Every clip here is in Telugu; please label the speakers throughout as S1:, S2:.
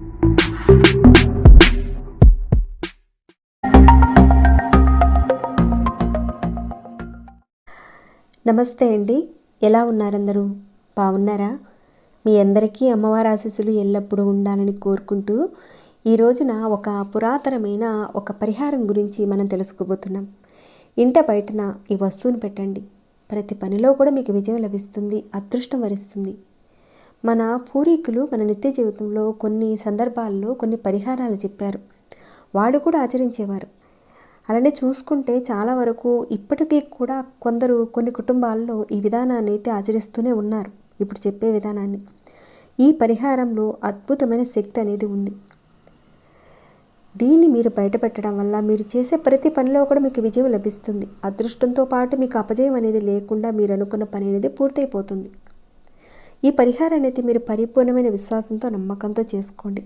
S1: నమస్తే అండి. ఎలా ఉన్నారందరూ? బాగున్నారా? మీ అందరికీ అమ్మవారి ఆశీస్సులు ఎల్లప్పుడూ ఉండాలని కోరుకుంటూ ఈ రోజున ఒక పురాతనమైన ఒక పరిహారం గురించి మనం తెలుసుకోబోతున్నాం. ఇంట బయటన ఈ వస్తువును పెట్టండి. ప్రతి పనిలో కూడా మీకు విజయం లభిస్తుంది అదృష్టం వరిస్తుంది. మన పూర్వీకులు మన నిత్య జీవితంలో కొన్ని సందర్భాల్లో కొన్ని పరిహారాలు చెప్పారు. వాళ్ళు కూడా ఆచరించేవారు. అలానే చూసుకుంటే చాలా వరకు ఇప్పటికీ కూడా కొందరు కొన్ని కుటుంబాల్లో ఈ విధానాన్ని అయితే ఆచరిస్తూనే ఉన్నారు. ఇప్పుడు చెప్పే విధానాన్ని. ఈ పరిహారంలో అద్భుతమైన శక్తి అనేది ఉంది. దీన్ని మీరు బయటపెట్టడం వల్ల మీరు చేసే ప్రతి పనిలో కూడా మీకు విజయం లభిస్తుంది. అదృష్టంతో పాటు మీకు అపజయం అనేది లేకుండా మీరు అనుకున్న పని అనేది పూర్తయిపోతుంది. ఈ పరిహారాన్ని అయితే మీరు పరిపూర్ణమైన విశ్వాసంతో నమ్మకంతో చేసుకోండి.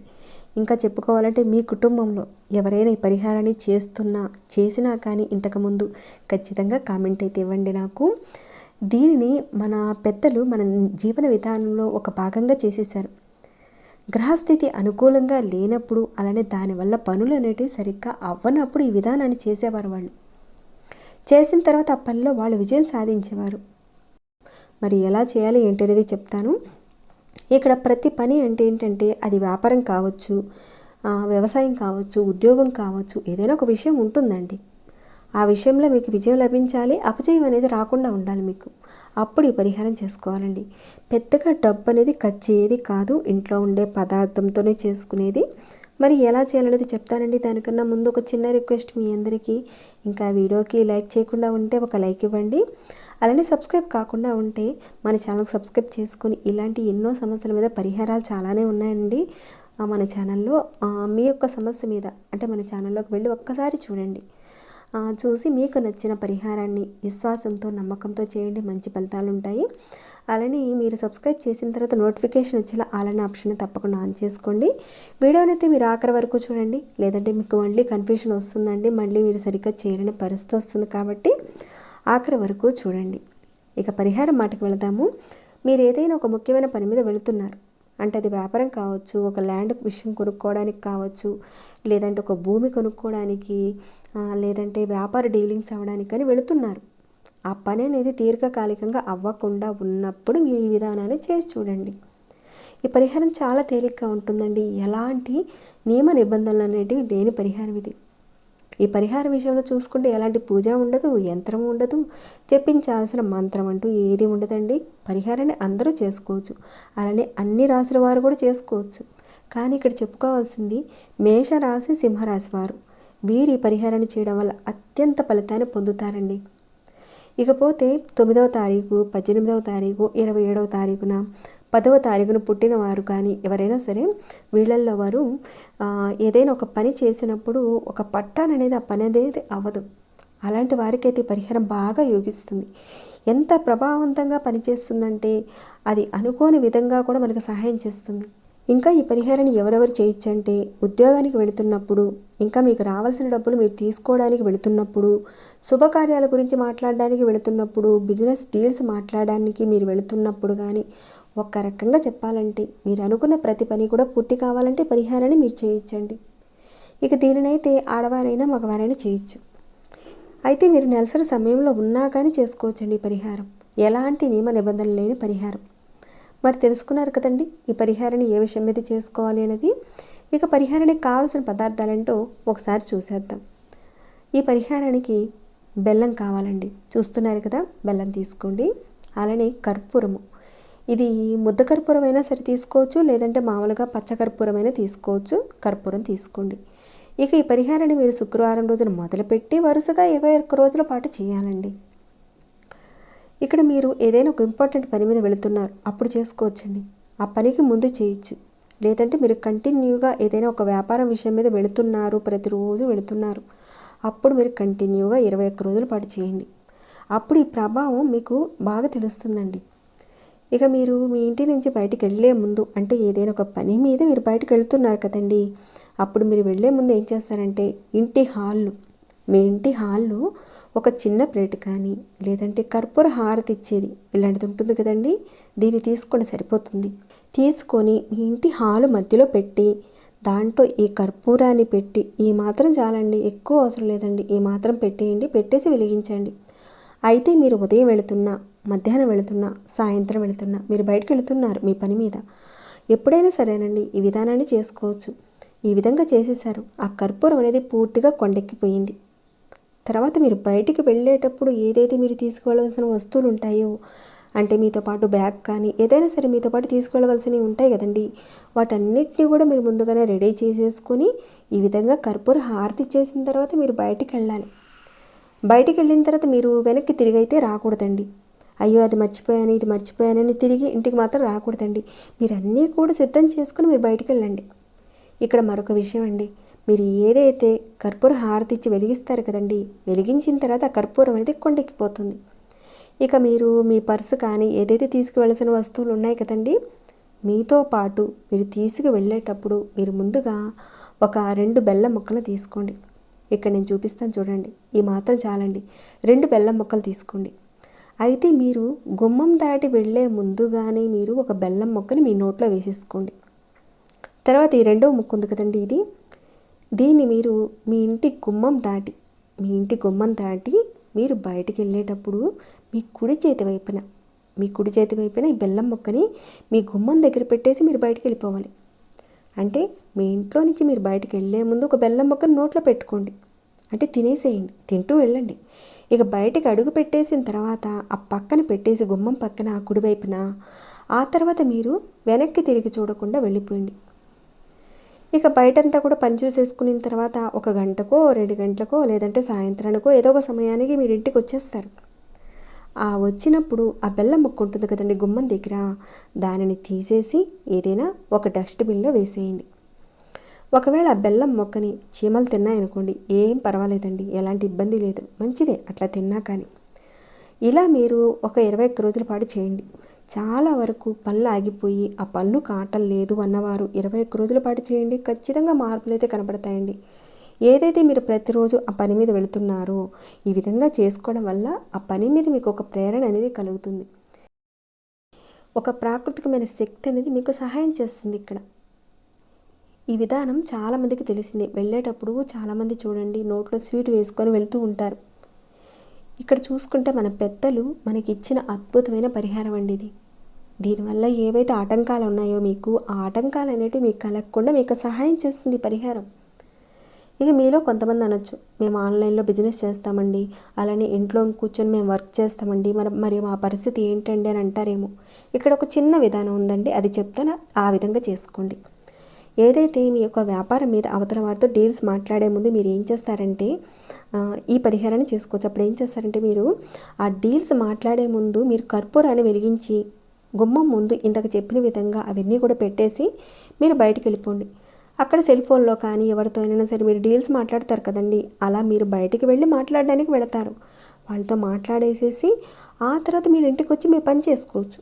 S1: ఇంకా చెప్పుకోవాలంటే మీ కుటుంబంలో ఎవరైనా ఈ పరిహారాన్ని చేస్తున్నా చేసినా కానీ ఇంతకుముందు ఖచ్చితంగా కామెంట్ అయితే ఇవ్వండి నాకు. దీనిని మన పెద్దలు మన జీవన విధానంలో ఒక భాగంగా చేసేసారు గ్రహస్థితి అనుకూలంగా లేనప్పుడు అలానే దానివల్ల పనులు అనేటివి సరిగ్గా అవ్వనప్పుడు ఈ విధానాన్ని చేసేవారు వాళ్ళు. చేసిన తర్వాత ఆ పనిలో వాళ్ళు విజయం సాధించేవారు. మరి ఎలా చేయాలి ఏంటనేది చెప్తాను. ఇక్కడ ప్రతి పని అంటే ఏంటంటే అది వ్యాపారం కావచ్చు వ్యవసాయం కావచ్చు ఉద్యోగం కావచ్చు ఏదైనా ఒక విషయం ఉంటుందండి. ఆ విషయంలో మీకు విజయం లభించాలి అపజయం అనేది రాకుండా ఉండాలి మీకు. అప్పుడు ఈ పరిహారం చేసుకోవాలండి. పెద్దగా డబ్బు అనేది ఖర్చేది కాదు. ఇంట్లో ఉండే పదార్థంతోనే చేసుకునేది. మరి ఎలా చేయాలనేది చెప్తానండి. దానికన్నా ముందు ఒక చిన్న రిక్వెస్ట్ మీ అందరికీ. ఇంకా వీడియోకి లైక్ చేయకుండా ఉంటే ఒక లైక్ ఇవ్వండి. అలానే సబ్స్క్రైబ్ కాకుండా ఉంటే మన ఛానల్ సబ్స్క్రైబ్ చేసుకొని ఇలాంటి ఎన్నో సమస్యల మీద పరిహారాలు చాలానే ఉన్నాయండి. మన ఛానల్లో మీ యొక్క సమస్య మీద అంటే మన ఛానల్లోకి వెళ్ళి ఒక్కసారి చూడండి. చూసి మీకు నచ్చిన పరిహారాన్ని విశ్వాసంతో నమ్మకంతో చేయండి. మంచి ఫలితాలు ఉంటాయి అలానే మీరు సబ్స్క్రైబ్ చేసిన తర్వాత నోటిఫికేషన్ వచ్చేలా అలానే ఆప్షన్ తప్పకుండా ఆన్ చేసుకోండి. వీడియోనైతే మీరు ఆఖరి వరకు చూడండి. లేదంటే మీకు మళ్ళీ కన్ఫ్యూషన్ వస్తుందండి. మళ్ళీ మీరు సరిగ్గా చేయలేని పరిస్థితి వస్తుంది కాబట్టి ఆఖరి వరకు చూడండి. ఇక పరిహారం మాటకు వెళదాము. మీరు ఏదైనా ఒక ముఖ్యమైన పని మీద వెళుతున్నారు. అంటే అది వ్యాపారం కావచ్చు ఒక ల్యాండ్ విషయం కొనుక్కోవడానికి కావచ్చు లేదంటే ఒక భూమి కొనుక్కోవడానికి లేదంటే వ్యాపార డీలింగ్స్ అవ్వడానికి అని వెళుతున్నారు. ఆ పని అనేది దీర్ఘకాలికంగా అవ్వకుండా ఉన్నప్పుడు మీరు ఈ విధానాన్ని చేసి చూడండి. ఈ పరిహారం చాలా తేలిగ్గా ఉంటుందండి. ఎలాంటి నియమ నిబంధనలు అనేటివి లేని పరిహారం ఇది. ఈ పరిహార విషయంలో చూసుకుంటే ఎలాంటి పూజ ఉండదు యంత్రం ఉండదు చెప్పించాల్సిన మంత్రం అంటూ ఏది ఉండదండి. పరిహారాన్ని అందరూ చేసుకోవచ్చు. అలానే అన్ని రాశుల వారు కూడా చేసుకోవచ్చు. కానీ ఇక్కడ చెప్పుకోవాల్సింది మేషరాశి సింహరాశి వారు. వీరి పరిహారాన్ని చేయడం వల్ల అత్యంత ఫలితాన్ని పొందుతారండి. ఇకపోతే తొమ్మిదవ తారీఖు పద్దెనిమిదవ తారీఖు ఇరవై ఏడవ తారీఖున పదవ తారీఖున పుట్టినవారు కానీ ఎవరైనా సరే వీళ్ళల్లో వారు ఏదైనా ఒక పని చేసినప్పుడు ఒక పట్టాన్ అనేది ఆ పని అనేది అవ్వదు. అలాంటి వారికైతే పరిహారం బాగా యోగిస్తుంది. ఎంత ప్రభావవంతంగా పనిచేస్తుందంటే అది అనుకోని విధంగా కూడా మనకు సహాయం చేస్తుంది. ఇంకా ఈ పరిహారాన్ని ఎవరెవరు చేయొచ్చంటే ఉద్యోగానికి వెళుతున్నప్పుడు ఇంకా మీకు రావాల్సిన డబ్బులు మీరు తీసుకోవడానికి వెళుతున్నప్పుడు శుభకార్యాల గురించి మాట్లాడడానికి వెళుతున్నప్పుడు బిజినెస్ డీల్స్ మాట్లాడడానికి మీరు వెళుతున్నప్పుడు కానీ ఒక్క రకంగా చెప్పాలంటే మీరు అనుకున్న ప్రతి పని కూడా పూర్తి కావాలంటే పరిహారాన్ని మీరు చేయించండి ఇక దీనినైతే ఆడవారైనా మగవారైనా చేయొచ్చు. అయితే మీరు నెలసరి సమయంలో ఉన్నా కానీ చేసుకోవచ్చండి పరిహారం. ఎలాంటి నియమ నిబంధనలు లేని పరిహారం. మరి తెలుసుకున్నారు కదండి ఈ పరిహారాన్ని ఏ విషయం మీద చేసుకోవాలి అనేది? ఇక పరిహారానికి కావాల్సిన పదార్థాలంటూ ఒకసారి చూసేద్దాం. ఈ పరిహారానికి బెల్లం కావాలండి. చూస్తున్నారు కదా బెల్లం తీసుకోండి. అలానే కర్పూరము. ఇది ముద్ద కర్పూరం అయినా సరే తీసుకోవచ్చు లేదంటే మామూలుగా పచ్చ అయినా తీసుకోవచ్చు. కర్పూరం తీసుకోండి. ఇక ఈ పరిహారాన్ని మీరు శుక్రవారం రోజున మొదలుపెట్టి వరుసగా ఇరవై ఒక్క రోజుల పాటు చేయాలండి. ఇక్కడ మీరు ఏదైనా ఒక ఇంపార్టెంట్ పని మీద వెళుతున్నారు అప్పుడు చేసుకోవచ్చండి. ఆ పనికి ముందు చేయొచ్చు. లేదంటే మీరు కంటిన్యూగా ఏదైనా ఒక వ్యాపారం విషయం మీద వెళుతున్నారు ప్రతిరోజు వెళుతున్నారు అప్పుడు మీరు కంటిన్యూగా ఇరవై ఒక్క రోజుల పాటు చేయండి. అప్పుడు ఈ ప్రభావం మీకు బాగా తెలుస్తుందండి. ఇక మీరు మీ ఇంటి నుంచి బయటికి వెళ్ళే ముందు అంటే ఏదైనా ఒక పని మీద మీరు బయటకు వెళ్తున్నారు కదండి. అప్పుడు మీరు వెళ్ళే ముందు ఏం చేస్తారంటే ఇంటి హాల్లో మీ ఇంటి హాల్లో ఒక చిన్న ప్లేట్ కానీ లేదంటే కర్పూర హారతి ఇచ్చేది ఇలాంటిది ఉంటుంది కదండి. దీన్ని తీసుకొని సరిపోతుంది. తీసుకొని మీ ఇంటి హాలు మధ్యలో పెట్టి దాంట్లో ఈ కర్పూరాన్ని పెట్టి ఈ మాత్రం చాలండి ఎక్కువ అవసరం లేదండి. ఈ మాత్రం పెట్టేయండి పెట్టేసి వెలిగించండి. అయితే మీరు ఉదయం వెళుతున్నా మధ్యాహ్నం వెళుతున్నా సాయంత్రం వెళుతున్నా మీరు బయటకు వెళుతున్నారు మీ పని మీద. ఎప్పుడైనా సరేనండి ఈ విధానాన్ని చేసుకోవచ్చు. ఈ విధంగా చేసేసారు ఆ కర్పూరం అనేది పూర్తిగా కొండెక్కిపోయింది. తర్వాత మీరు బయటికి వెళ్ళేటప్పుడు ఏదైతే మీరు తీసుకువెళ్ళవలసిన వస్తువులు ఉంటాయో అంటే మీతో పాటు బ్యాగ్ కానీ ఏదైనా సరే మీతో పాటు తీసుకువెళ్ళవలసినవి ఉంటాయి కదండి. వాటన్నిటిని కూడా మీరు ముందుగానే రెడీ చేసేసుకొని ఈ విధంగా కర్పూర హారతి చేసిన తర్వాత మీరు బయటికి వెళ్ళాలి. బయటికి వెళ్ళిన తర్వాత మీరు వెనక్కి తిరిగి అయితే రాకూడదండి. అయ్యో అది మర్చిపోయాను ఇది మర్చిపోయానని తిరిగి ఇంటికి మాత్రం రాకూడదండి. మీరు అన్నీ కూడా సిద్ధం చేసుకుని మీరు బయటికి వెళ్ళండి. ఇక్కడ మరొక విషయం అండి. మీరు ఏదైతే కర్పూర హారతి ఇచ్చి వెలిగిస్తారు కదండి వెలిగించిన తర్వాత ఆ కర్పూరం అనేది కొండెక్కిపోతుంది. ఇక మీరు మీ పర్సు కానీ ఏదైతే తీసుకువెళ్ళాల్సిన వస్తువులు ఉన్నాయి కదండి మీతో పాటు మీరు తీసుకు వెళ్ళేటప్పుడు మీరు ముందుగా ఒక రెండు బెల్లం ముక్కలు తీసుకోండి. ఇక్కడ నేను చూపిస్తాను చూడండి. ఈ మాత్రం చాలండి. రెండు బెల్లం ముక్కలు తీసుకోండి. అయితే మీరు గుమ్మం దాటి వెళ్ళే ముందుగానే మీరు ఒక బెల్లం ముక్కని మీ నోట్లో వేసేసుకోండి. తర్వాత ఈ రెండవ ముక్క ఉంది కదండి ఇది. దీన్ని మీరు మీ ఇంటి గుమ్మం దాటి మీ ఇంటి గుమ్మం దాటి మీరు బయటికి వెళ్ళేటప్పుడు మీ కుడి చేతి వైపున మీ కుడి చేతి వైపున ఈ బెల్లం ముక్కని మీ గుమ్మం దగ్గర పెట్టేసి మీరు బయటికి వెళ్ళిపోవాలి. అంటే మీ ఇంట్లో నుంచి మీరు బయటికి వెళ్ళే ముందు ఒక బెల్లం ముక్కను నోట్లో పెట్టుకోండి. అంటే తినేసేయండి తింటూ వెళ్ళండి. ఇక బయటకు అడుగు పెట్టేసిన తర్వాత ఆ పక్కన పెట్టేసి గుమ్మం పక్కన కుడివైపున ఆ తర్వాత మీరు వెనక్కి తిరిగి చూడకుండా వెళ్ళిపోయింది ఇక బయటంతా కూడా పని చూసేసుకున్న తర్వాత ఒక గంటకో రెండు గంటలకో లేదంటే సాయంత్రానికో ఏదో ఒక సమయానికి మీరు ఇంటికి వచ్చేస్తారు. ఆ వచ్చినప్పుడు ఆ బెల్లం ముక్క ఉంటుంది కదండి గుమ్మం దగ్గర దానిని తీసేసి ఏదైనా ఒక డస్ట్బిన్లో వేసేయండి. ఒకవేళ ఆ బెల్లం మొక్కని చీమలు తిన్నాయనుకోండి ఏం పర్వాలేదండి. ఎలాంటి ఇబ్బంది లేదు. మంచిదే అట్లా తిన్నా కానీ. ఇలా మీరు ఒక ఇరవై ఒక్క రోజుల పాటు చేయండి. చాలా వరకు పళ్ళు ఆగిపోయి ఆ పళ్ళు కాటం లేదు అన్నవారు ఇరవై ఒక్క రోజుల పాటు చేయండి. ఖచ్చితంగా మార్పులు అయితే కనబడతాయండి. ఏదైతే మీరు ప్రతిరోజు ఆ పని మీద వెళుతున్నారో ఈ విధంగా చేసుకోవడం వల్ల ఆ పని మీద మీకు ఒక ప్రేరణ అనేది కలుగుతుంది. ఒక ప్రాకృతికమైన శక్తి అనేది మీకు సహాయం చేస్తుంది ఇక్కడ. ఈ విధానం చాలామందికి తెలిసిందే. వెళ్ళేటప్పుడు చాలామంది చూడండి నోట్లో స్వీట్ వేసుకొని వెళ్తూ ఉంటారు. ఇక్కడ చూసుకుంటే మన పెద్దలు మనకి ఇచ్చిన అద్భుతమైన పరిహారం అండి ఇది. దీనివల్ల ఏవైతే ఆటంకాలు ఉన్నాయో మీకు ఆ ఆటంకాలు అనేవి మీకు కలగకుండా మీకు సహాయం చేస్తుంది పరిహారం. ఇక మీలో కొంతమంది అనొచ్చు మేము ఆన్లైన్లో బిజినెస్ చేస్తామండి అలానే ఇంట్లో కూర్చొని మేము వర్క్ చేస్తామండి మరి మరి మా పరిస్థితి ఏంటండి అని అంటారేమో. ఇక్కడ ఒక చిన్న విధానం ఉందండి అది చెప్తాను ఆ విధంగా చేసుకోండి. ఏదైతే మీ యొక్క వ్యాపారం మీద అవతల వారితో డీల్స్ మాట్లాడే ముందు మీరు ఏం చేస్తారంటే ఈ పరిహారాన్ని చేసుకోవచ్చు. అప్పుడు ఏం చేస్తారంటే మీరు ఆ డీల్స్ మాట్లాడే ముందు మీరు కర్పూరాన్ని వెలిగించి గుమ్మం ముందు ఇంతకు చెప్పిన విధంగా అవన్నీ కూడా పెట్టేసి మీరు బయటికి వెళ్ళిపోండి. అక్కడ సెల్ ఫోన్లో కానీ ఎవరితో అయినా సరే మీరు డీల్స్ మాట్లాడతారు కదండి. అలా మీరు బయటికి వెళ్ళి మాట్లాడడానికి వెళతారు. వాళ్ళతో మాట్లాడేసేసి ఆ తర్వాత మీరు ఇంటికి వచ్చి మీ పని చేసుకోవచ్చు.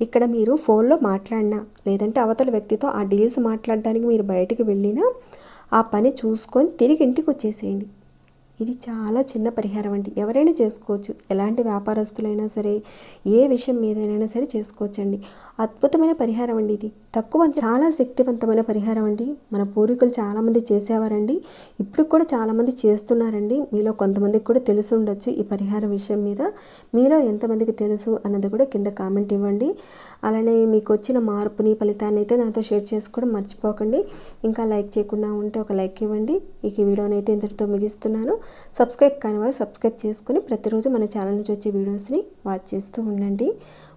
S1: ఇక్కడ మీరు ఫోన్లో మాట్లాడినా లేదంటే అవతల వ్యక్తితో ఆ డీల్స్ మాట్లాడడానికి మీరు బయటికి వెళ్ళినా ఆ పని చూసుకొని తిరిగి ఇంటికి వచ్చేసేయండి. ఇది చాలా చిన్న పరిహారం అండి. ఎవరైనా చేసుకోవచ్చు. ఎలాంటి వ్యాపారస్తులైనా సరే ఏ విషయం మీదైనా సరే చేసుకోవచ్చండి. అద్భుతమైన పరిహారం అండి ఇది. తక్కువ చాలా శక్తివంతమైన పరిహారం అండి. మన పూర్వీకులు చాలామంది చేసేవారండి. ఇప్పుడు కూడా చాలామంది చేస్తున్నారండి. మీలో కొంతమందికి కూడా తెలిసి ఉండొచ్చు ఈ పరిహారం విషయం మీద. మీలో ఎంతమందికి తెలుసు అన్నది కూడా కింద కామెంట్ ఇవ్వండి. అలానే మీకు వచ్చిన మార్పుని ఫలితాన్ని అయితే నాతో షేర్ చేసుకోవడం మర్చిపోకండి. ఇంకా లైక్ చేయకుండా ఉంటే ఒక లైక్ ఇవ్వండి. ఈ వీడియోని అయితే ఇంతటితో ముగిస్తున్నాను. సబ్స్క్రైబ్ కాని వారు సబ్స్క్రైబ్ చేసుకుని ప్రతిరోజు మన ఛానల్ నుంచి వచ్చే వీడియోస్ని వాచ్ చేస్తూ ఉండండి.